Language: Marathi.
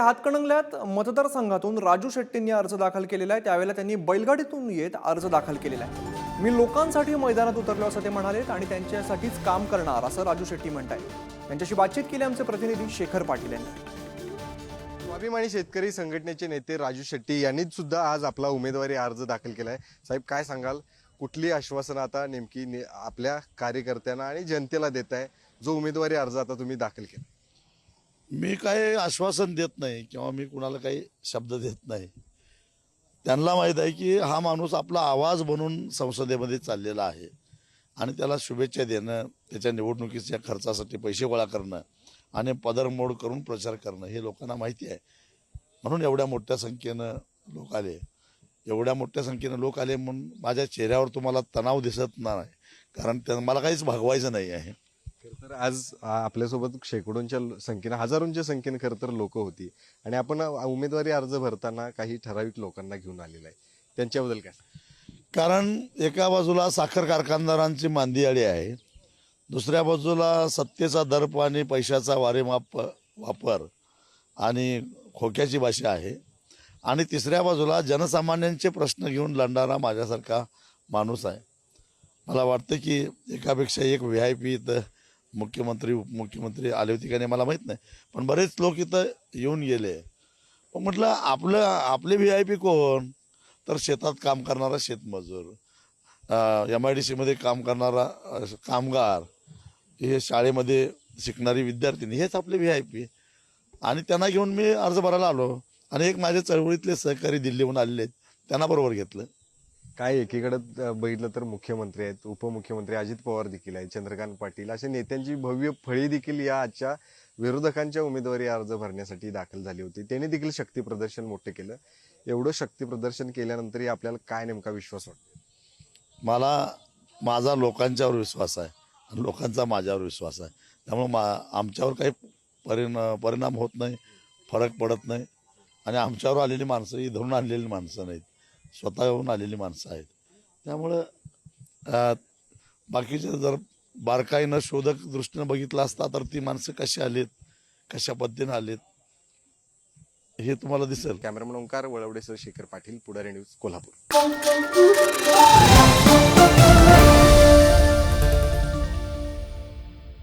म्हणजे सध्या हातकणंगल्यात मतदारसंघातून राजू शेट्टींनी अर्ज दाखल केलेला आहे. त्यावेळेला त्यांनी बैलगाडीतून येत अर्ज दाखल केलेला आहे. मी लोकांसाठी मैदानात उतरलो असं ते म्हणालेत आणि त्यांच्यासाठीच काम करणार असं राजू शेट्टी म्हणत आहेत त्यांच्याशी बातचीत केली आमचे प्रतिनिधी शेखर पाटील यांनी. स्वाभिमानी शेतकरी संघटनेचे नेते राजू शेट्टी यांनी सुद्धा आज आपला उमेदवारी अर्ज दाखल केला आहे साहेब काय सांगाल? कुठली आश्वासनं आता नेमकी ने- आपल्या कार्यकर्त्यांना आणि जनतेला देत आहे जो उमेदवारी अर्ज आता तुम्ही दाखल केला. मी काही आश्वासन देत नाही किंवा मी कुणाला काही शब्द देत नाही. त्यांना माहीत आहे की हा माणूस आपला आवाज बनून संसदेमध्ये चाललेला आहे आणि त्याला शुभेच्छा देणं त्याच्या निवडणुकीच्या खर्चासाठी पैसे गोळा करणं आणि पदरमोड करून प्रचार करणं हे लोकांना माहिती आहे. म्हणून एवढ्या मोठ्या संख्येनं लोक आले. एवढ्या मोठ्या संख्येनं लोक आले म्हणून माझ्या चेहऱ्यावर तुम्हाला तणाव दिसत नाही. कारण त्या मला काहीच भागवायचं नाही आहे. तर आज आपल्यासोबत शेकडोंच्या संख्येनं हजारोंच्या संख्येनं खरं तर लोक होती. आणि आपण उमेदवारी अर्ज भरताना काही ठराविक लोकांना घेऊन आलेला आहे. त्यांच्याबद्दल काय? कारण एका बाजूला साखर कारखानदारांची मांदियाळी आहे. दुसऱ्या बाजूला सत्तेचा दर्प आणि पैशाचा वारेमाप वापर आणि खोक्याची भाषा आहे. आणि तिसऱ्या बाजूला जनसामान्यांचे प्रश्न घेऊन लढणारा माझ्यासारखा माणूस आहे. मला वाटतं की एकापेक्षा एक व्ही आय पी इथं मुख्यमंत्री उपमुख्यमंत्री आले होते का नाही मला माहीत नाही. पण बरेच लोक इथं येऊन गेले. पण म्हटलं आपलं आपले व्ही आय पी कोण? तर शेतात काम करणारा शेतमजूर. एम आय डी सीमध्ये काम करणारा कामगार. हे शाळेमध्ये शिकणारी विद्यार्थिनी हेच आपले व्ही आय पी आणि त्यांना घेऊन मी अर्ज भरायला आलो. आणि एक माझ्या चळवळीतले सहकारी दिल्लीहून आलेले आहेत. त्यांना बरोबर घेतलं. काय एकीकडे बघितलं तर मुख्यमंत्री आहेत उपमुख्यमंत्री अजित पवार देखील आहेत चंद्रकांत पाटील अशा नेत्यांची भव्य फळी देखील या आजच्या विरोधकांच्या उमेदवारी अर्ज भरण्यासाठी दाखल झाली होती. त्यांनी देखील शक्ती प्रदर्शन मोठं केलं. एवढं शक्ती प्रदर्शन केल्यानंतरही आपल्याला काय नेमका विश्वास वाटतो? मला माझा लोकांच्यावर विश्वास आहे. आणि लोकांचा माझ्यावर विश्वास आहे. त्यामुळे मा आमच्यावर काही परिणा परिणाम होत नाही फरक पडत नाही. आणि आमच्यावर आलेली माणसं ही धरून आणलेली माणसं नाहीत. स्वतःहून आलेली माणसं आहेत. त्यामुळं बाकीचे जर बारकाईनं शोधक दृष्टीनं बघितलं असता तर ती माणसं कशी आलीत कशा पद्धतीनं आलीत हे तुम्हाला दिसेल. कॅमेरामन ओंकार वळवडेसर शेखर पाटील पुढारी न्यूज कोल्हापूर.